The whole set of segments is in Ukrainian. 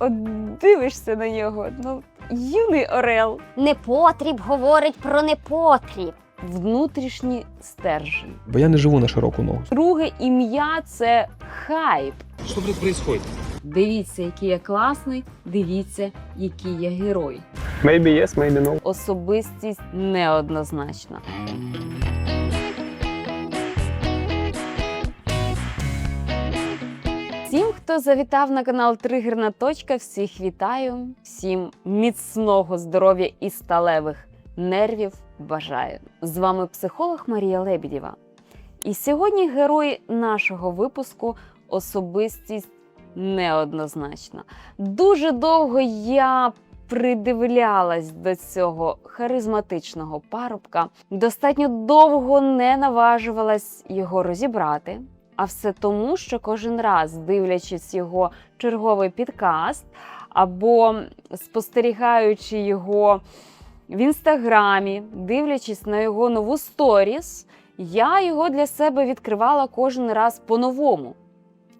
От дивишся на нього, ну, юний орел, Непотріб говорить про непотріб. внутрішній стержень. Бо я не живу на широку ногу. Друге ім'я це хайп. Что тут происходит? Дивіться, який я класний, дивіться, який я герой. Maybe yes, maybe no. Особистість неоднозначна. Всім, хто завітав на канал Тригерна точка, всіх вітаю, всім міцного здоров'я і сталевих нервів бажаю. З вами психолог Марія Лебідєва. І сьогодні герой нашого випуску особистість неоднозначна. Дуже довго я придивлялась до цього харизматичного парубка, достатньо довго не наважувалась його розібрати. А все тому, що кожен раз, дивлячись його черговий підкаст або спостерігаючи його в інстаграмі, дивлячись на його нову сторіс, я його для себе відкривала кожен раз по-новому.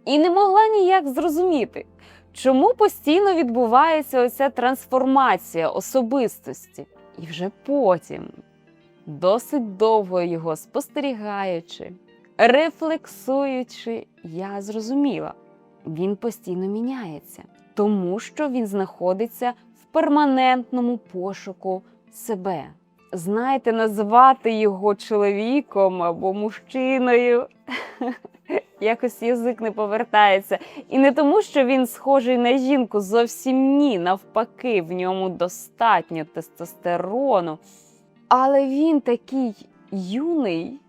І не могла ніяк зрозуміти, чому постійно відбувається оця трансформація особистості. І вже потім, досить довго його спостерігаючи, рефлексуючи, я зрозуміла, він постійно міняється, тому що він знаходиться в перманентному пошуку себе. Знаєте, назвати його чоловіком або мужчиною. Якось язик не повертається. І не тому, що він схожий на жінку, зовсім ні. Навпаки, в ньому достатньо тестостерону. Але він такий юний.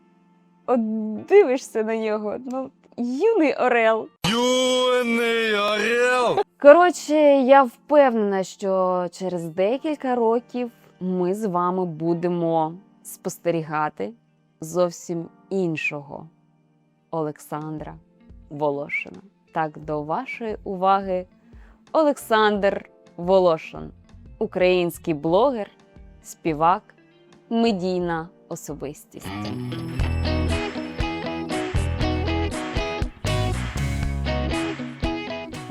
От дивишся на нього, ну, юний орел. Юный орел! Коротше, я впевнена, що через декілька років ми з вами будемо спостерігати зовсім іншого Олександра Волошина. Так, до вашої уваги, Олександр Волошин, український блогер, співак, медійна особистість.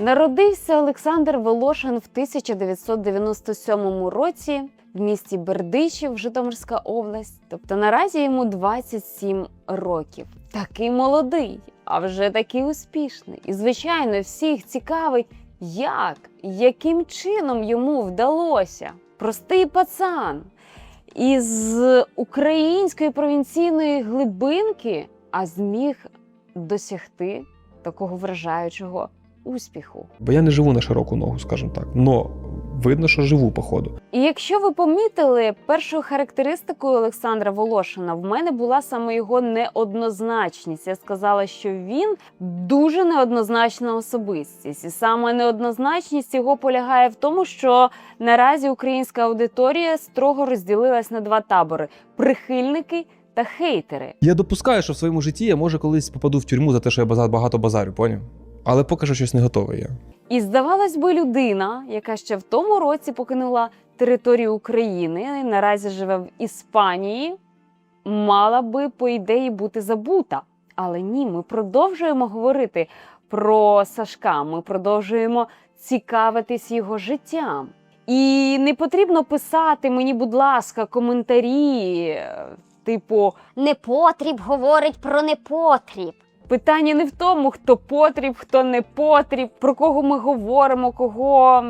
Народився Олександр Волошин в 1997 році в місті Бердичів, Житомирська область. Тобто наразі йому 27 років. Такий молодий, а вже такий успішний. І, звичайно, всіх цікавить, як, яким чином йому вдалося. Простий пацан із української провінційної глибинки, а зміг досягти такого вражаючого успіху. Бо я не живу на широку ногу, скажімо так. Но видно, що живу, походу. І якщо ви помітили, першою характеристикою Олександра Волошина в мене була саме його неоднозначність. Я сказала, що він дуже неоднозначна особистість, і саме неоднозначність його полягає в тому, що наразі українська аудиторія строго розділилась на два табори: прихильники та хейтери. Я допускаю, що в своєму житті я може колись попаду в тюрму за те, що я багато базарю, поняв? Але поки що щось не готовий я. І здавалось би, людина, яка ще в тому році покинула територію України, наразі живе в Іспанії, мала би, по ідеї, бути забута. Але ні, ми продовжуємо говорити про Сашка, ми продовжуємо цікавитись його життям. І не потрібно писати мені, будь ласка, коментарі, е, типу, Непотріб говорить про непотріб. Питання не в тому, хто потріб, хто не потріб, про кого ми говоримо, кого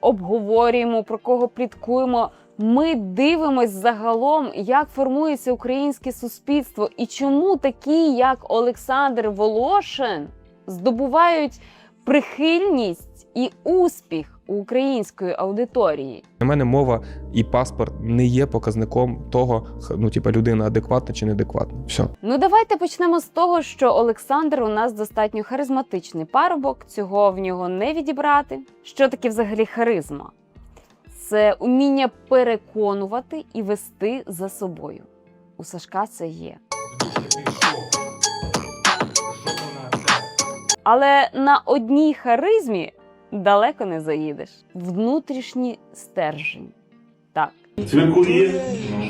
обговорюємо, про кого пліткуємо. Ми дивимось загалом, як формується українське суспільство і чому такі, як Олександр Волошин, здобувають прихильність і успіх української аудиторії. На мене мова і паспорт не є показником того, ну, типа, людина адекватна чи неадекватна. Все. Ну, давайте почнемо з того, що Олександр у нас достатньо харизматичний парубок, цього в нього не відібрати. Що таке взагалі харизма? Це уміння переконувати і вести за собою. У Сашка це є. Але на одній харизмі далеко не заїдеш. Внутрішній стержень. Так. Цвинку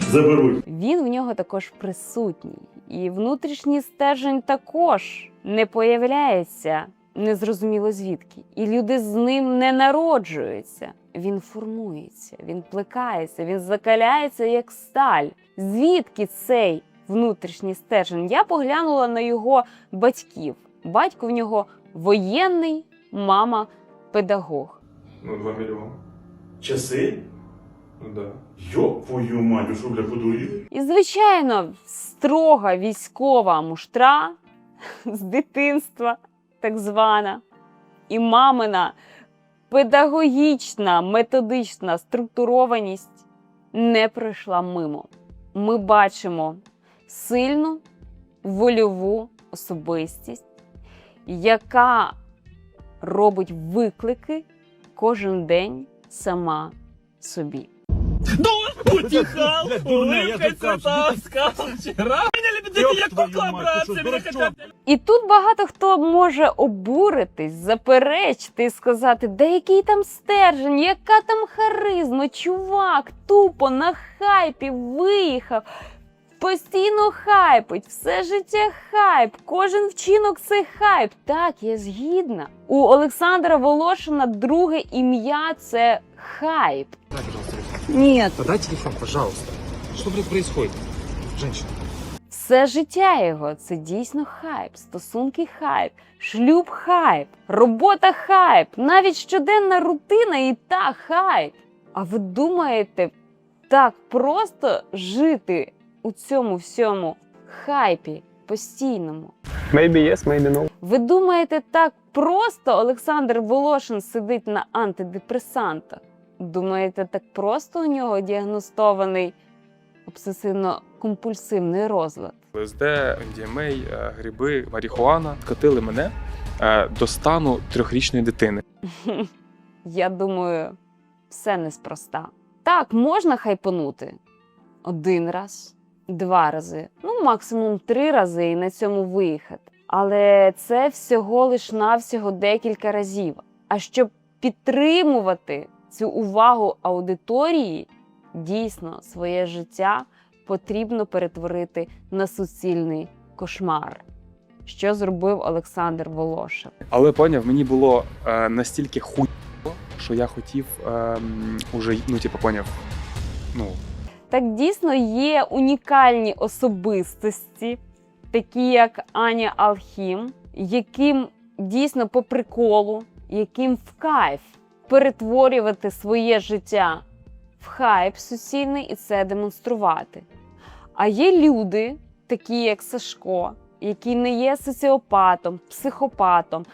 заберуть. Він в нього також присутній. І внутрішній стержень також не появляється незрозуміло звідки. І люди з ним не народжуються. Він формується, він плекається, він закаляється як сталь. Звідки цей внутрішній стержень? Я поглянула на його батьків. Батько в нього воєнний, мама педагог. Ну, 2 мільйони. Часи? Ну да. Йоп твою мать, що, бля, подуріли? І, звичайно, строга військова муштра з дитинства, так звана, і мамина педагогічна, методична структурованість не пройшла мимо. Ми бачимо сильну вольову особистість, яка робить виклики кожен день сама собі. Сказал вчера. Я кукла, брат, меня. І тут багато хто може обуритись, заперечити і сказати, да який там стержень, яка там харизма, чувак, тупо на хайпі виїхав. Постійно хайпить, все життя хайп, кожен вчинок це хайп. Так, я згідна. У Олександра Волошина друге ім'я це хайп. Дай, пожалуйста, телефон. Ні, Да дай телефон, пожалуйста. Что, блядь, происходит? Женщина. Все життя його це дійсно хайп, стосунки хайп, шлюб хайп, робота хайп, навіть щоденна рутина і та хайп. А ви думаєте, так просто жити у цьому всьому хайпі постійному? Maybe yes, maybe no. Ви думаєте, так просто Олександр Волошин сидить на антидепресантах? Думаєте, так просто у нього діагностований обсесивно-компульсивний розлад? ЛСД, МДМА, е, гриби, марихуана скотили мене е, до стану трьохрічної дитини. Я думаю, все неспроста. Так, можна хайпанути один раз, два рази, ну максимум три рази і на цьому виїхати. Але це всього лиш навсього декілька разів. А щоб підтримувати цю увагу аудиторії, дійсно своє життя потрібно перетворити на суцільний кошмар, що зробив Олександр Волошин. Але поняв, мені було е, настільки хуй, що я хотів е, уже, ну, типу, поняв. Ну, Так дійсно є унікальні особистості, такі як Аня Алхім, яким дійсно по приколу, яким в кайф перетворювати своє життя в хайп суцільний і це демонструвати. А є люди, такі як Сашко, які не є соціопатом, психопатом,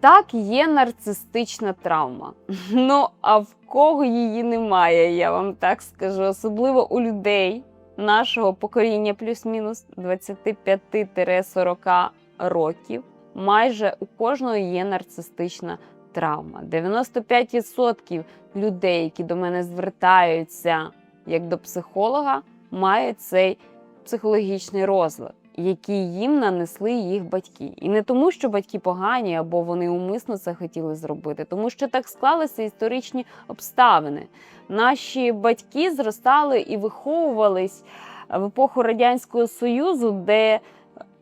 так, є нарцистична травма. Ну а в кого її немає, я вам так скажу. Особливо у людей нашого покоління плюс-мінус 25-40 років. Майже у кожного є нарцистична травма. 95% людей, які до мене звертаються як до психолога, мають цей психологічний розлад які їм нанесли їх батьки. І не тому, що батьки погані або вони умисно це хотіли зробити, тому що так склалися історичні обставини. Наші батьки зростали і виховувались в епоху Радянського Союзу, де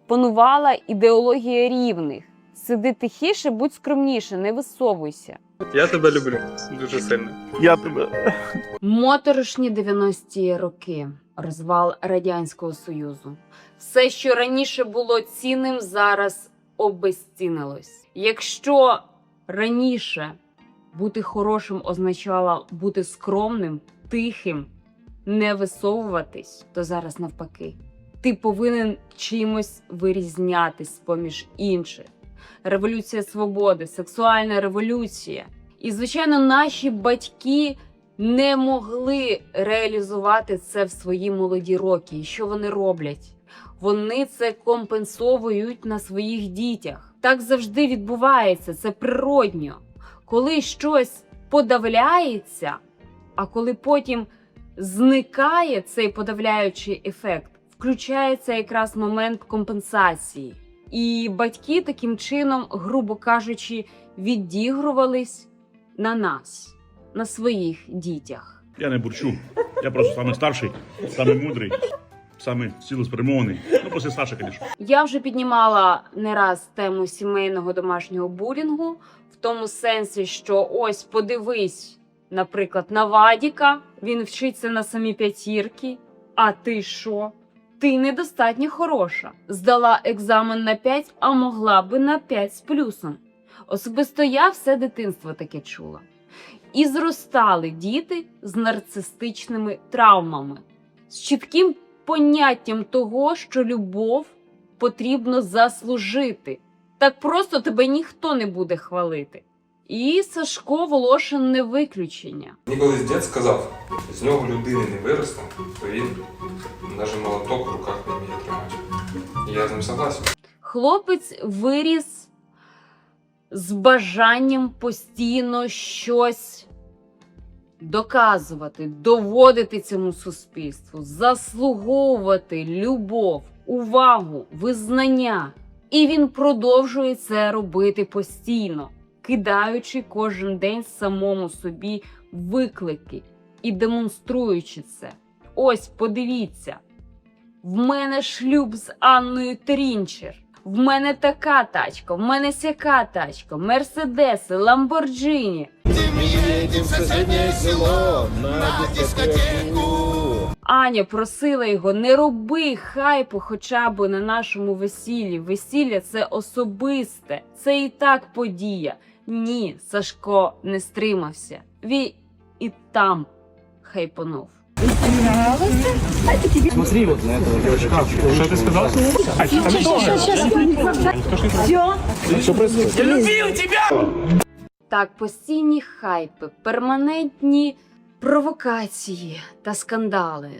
панувала ідеологія рівних. Сиди тихіше, будь скромніше, не висовуйся. я тебе люблю дуже сильно. Я тебе. Моторошні 90-ті роки, розвал Радянського Союзу. Все, що раніше було цінним, зараз обезцінилось. Якщо раніше бути хорошим означало бути скромним, тихим, не висовуватись, то зараз навпаки. Ти повинен чимось вирізнятись поміж інших. Революція свободи, сексуальна революція. І, звичайно, наші батьки не могли реалізувати це в свої молоді роки. І що вони роблять? Вони це компенсовують на своїх дітях. Так завжди відбувається, це природньо. Коли щось подавляється, а коли потім зникає цей подавляючий ефект, включається якраз момент компенсації. І батьки таким чином, грубо кажучи, відігрувались на нас, на своїх дітях. Я не бурчу. Я просто самий старший, самий мудрий, Саме цілеспрямований. Ну, після Саші, звісно. Я вже піднімала не раз тему сімейного домашнього булінгу, в тому сенсі, що ось подивись, наприклад, на Вадіка, він вчиться на самі п'ятірки. А ти що? Ти недостатньо хороша. Здала екзамен на 5, а могла би на 5 з плюсом. Особисто я все дитинство таке чула. І зростали діти з нарцистичними травмами, з чітким поняттям того, що любов потрібно заслужити. Так просто тебе ніхто не буде хвалити. І Сашко Волошин не виключення. Мені колись дід сказав, з нього людини не виросте, то він навіть молоток в руках не вміє тримати. І я з ним согласен. Хлопець виріс з бажанням постійно щось доказувати, доводити цьому суспільству, заслуговувати любов, увагу, визнання. І він продовжує це робити постійно, кидаючи кожен день самому собі виклики і демонструючи це. Ось подивіться. В мене шлюб з Анною Трінчер. В мене така тачка, в мене сяка тачка, мерседеси, ламборджині. Аня просила його не роби хайпу хоча б на нашому весіллі. Весілля це особисте, це і так подія. Ні, Сашко не стримався. Він і там хайпонув. Так, постійні хайпи, перманентні провокації та скандали.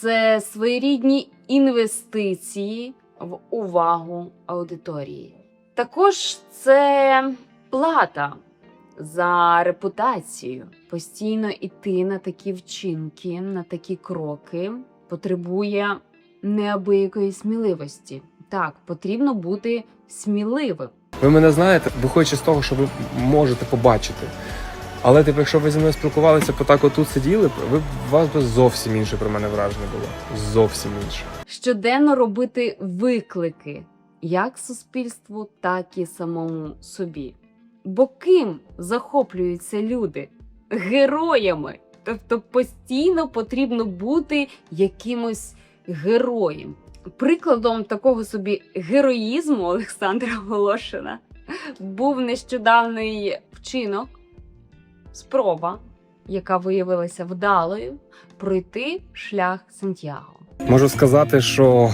Це своєрідні інвестиції в увагу аудиторії. Також це плата за репутацію. Постійно йти на такі вчинки, на такі кроки потребує неабиякої сміливості. Так, потрібно бути сміливим. Ви мене знаєте, виходячи з того, що ви можете побачити. Але типу, якщо ви зі мною спілкувалися, по так отут сиділи, б, ви б- у вас би зовсім інше про мене враження було. Зовсім інше. щоденно робити виклики як суспільству, так і самому собі. Бо ким захоплюються люди? Героями. Тобто постійно потрібно бути якимось героєм. Прикладом такого собі героїзму Олександра Волошина був нещодавний вчинок, спроба, яка виявилася вдалою, пройти шлях Сантьяго. Можу сказати, що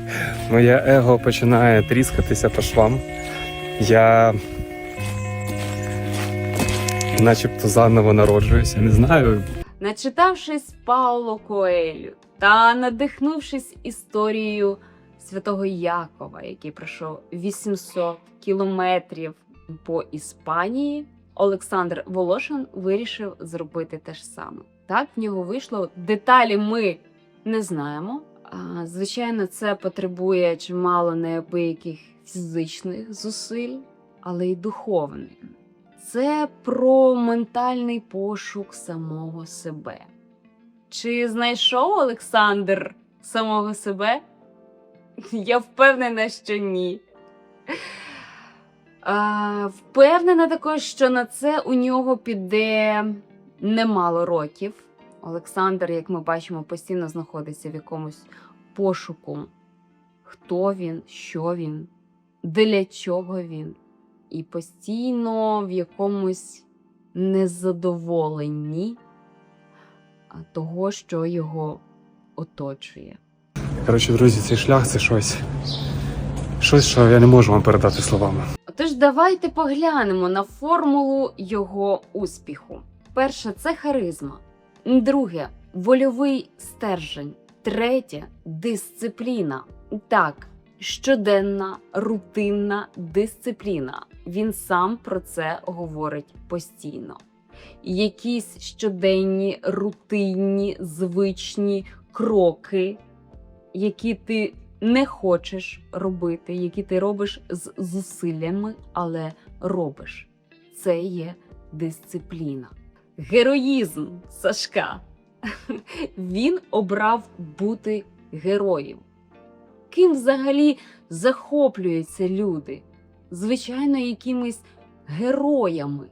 моє его починає тріскатися по швам. Я начебто заново народжуюся. Не знаю, Начитавшись Пауло Коелю та надихнувшись історією святого Якова, який пройшов 800 кілометрів по Іспанії, Олександр Волошин вирішив зробити те ж саме. Так в нього вийшло. Деталі ми не знаємо. Звичайно, це потребує чимало неабияких фізичних зусиль, але й духовних. Це про ментальний пошук самого себе. Чи знайшов Олександр самого себе? Я впевнена, що ні. А, впевнена також, що на це у нього піде немало років. Олександр, як ми бачимо, постійно знаходиться в якомусь пошуку, хто він, що він, для чого він і постійно в якомусь незадоволенні того, що його оточує. коротше, друзі, цей шлях це щось. Щось, що я не можу вам передати словами. Отож, давайте поглянемо на формулу його успіху. Перше це харизма. Друге вольовий стержень. Третє дисципліна. Так, щоденна рутинна дисципліна. Він сам про це говорить постійно. Якісь щоденні рутинні звичні кроки, які ти не хочеш робити, які ти робиш з зусиллями, але робиш. Це є дисципліна. Героїзм Сашка. Він обрав бути героїв. Ким взагалі захоплюються люди? Звичайно, якимись героями.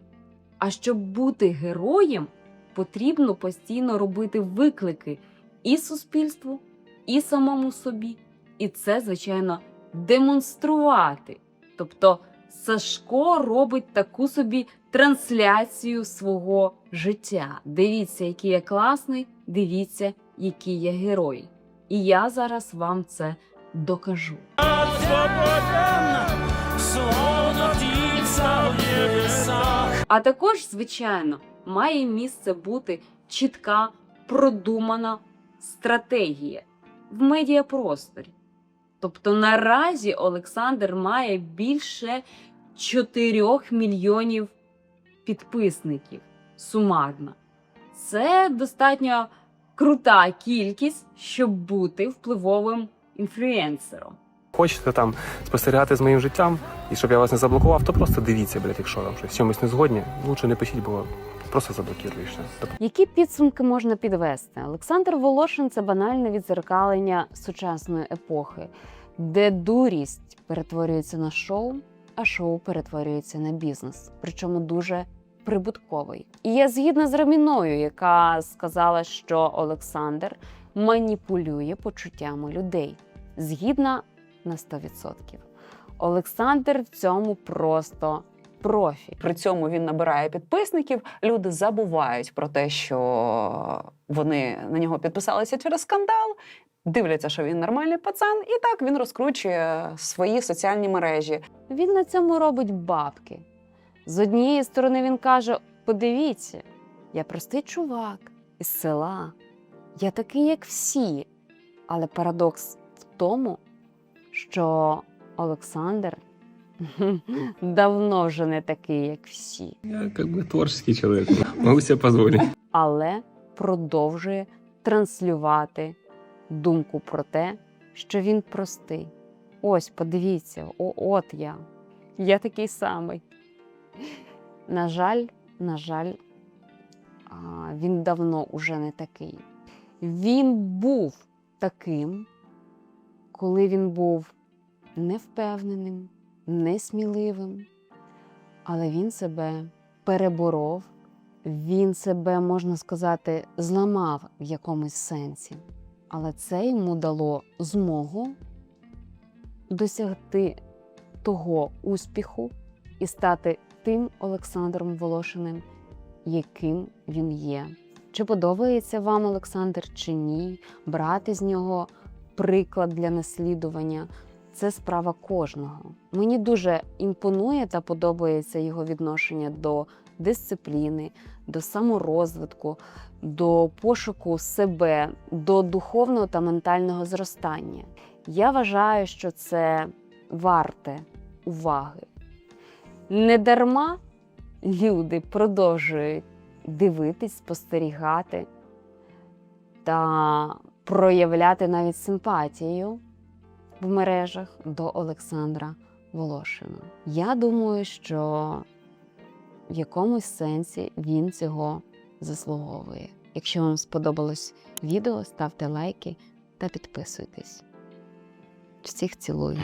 А щоб бути героєм, потрібно постійно робити виклики і суспільству, і самому собі. І це, звичайно, демонструвати. Тобто Сашко робить таку собі трансляцію свого життя. Дивіться, який я класний, дивіться, який я герой. І я зараз вам це докажу. А також, звичайно, має місце бути чітка, продумана стратегія в медіапросторі. Тобто наразі Олександр має більше 4 мільйонів підписників сумарно. Це достатньо крута кількість, щоб бути впливовим інфлюенсером. Хочете там спостерігати з моїм життям, і щоб я вас не заблокував, то просто дивіться, блядь, якщо там щось чомусь не згодні, лучше не пишіть, бо просто заблокуєш. Які підсумки можна підвести? Олександр Волошин це банальне відзеркалення сучасної епохи, де дурість перетворюється на шоу, а шоу перетворюється на бізнес, причому дуже прибутковий. І я згідна з Раміною, яка сказала, що Олександр маніпулює почуттями людей. Згідна на 100%. Олександр в цьому просто профі. При цьому він набирає підписників. Люди забувають про те, що вони на нього підписалися через скандал. Дивляться, що він нормальний пацан, і так він розкручує свої соціальні мережі. Він на цьому робить бабки. З однієї сторони він каже: подивіться, я простий чувак із села, я такий, як всі. Але парадокс тому, що Олександр давно вже не такий, як всі, Я как бы творческий человек, могу себе позволить. але продовжує транслювати думку про те, що він простий. Ось, подивіться, о, от я. Я такий самий. На жаль, на жаль, він давно уже не такий. Він був таким, коли він був невпевненим, несміливим, але він себе переборов, він себе, можна сказати, зламав в якомусь сенсі. Але це йому дало змогу досягти того успіху і стати тим Олександром Волошиним, яким він є. Чи подобається вам Олександр чи ні? Брати з нього приклад для наслідування це справа кожного. Мені дуже імпонує та подобається його відношення до дисципліни, до саморозвитку, до пошуку себе, до духовного та ментального зростання. Я вважаю, що це варте уваги. Недарма люди продовжують дивитись, спостерігати та проявляти навіть симпатію в мережах до Олександра Волошина. Я думаю, що в якомусь сенсі він цього заслуговує. Якщо вам сподобалось відео, ставте лайки та підписуйтесь. Всіх цілую.